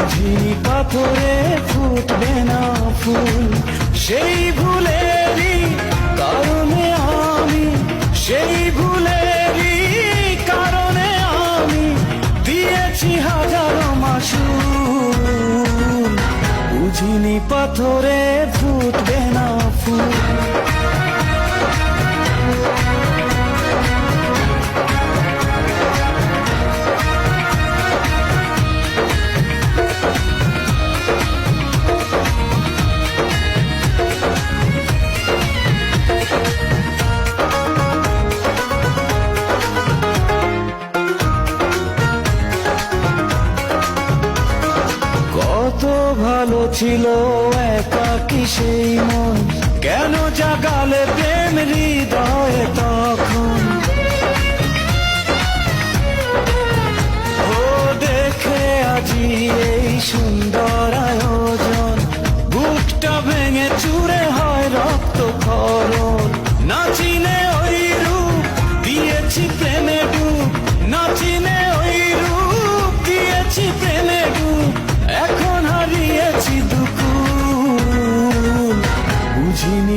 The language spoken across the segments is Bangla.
বুঝিনি পাথরে ফুটবে না ফুল। সেই ভুলেরই কারণে আমি, সেই ভুলেরই কারণে আমি দিয়েছি হাজারো মাসুল। বুঝিনি পাথরে ফুটবে না ফুল। ছিল একাকি সেই মন? কেন জাগালে প্রেম হৃদয়ে?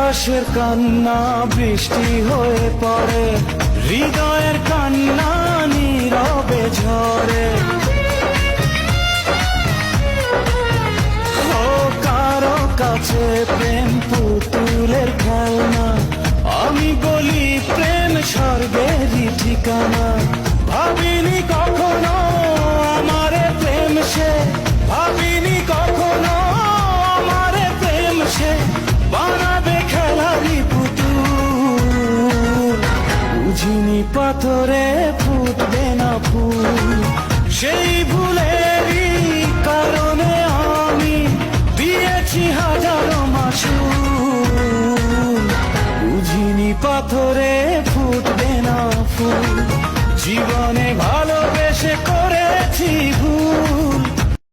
আকাশের কান্না বৃষ্টি হয়ে পড়ে। হৃদয়ের কান্না নীরবে ঝরে। কাছে প্রেম পুতুলের পাথরে ফুটবে না ফুল। সেই ভুলেরই কারণে আমি দিয়েছি হাজারো মাসু বুঝিনি পাথরে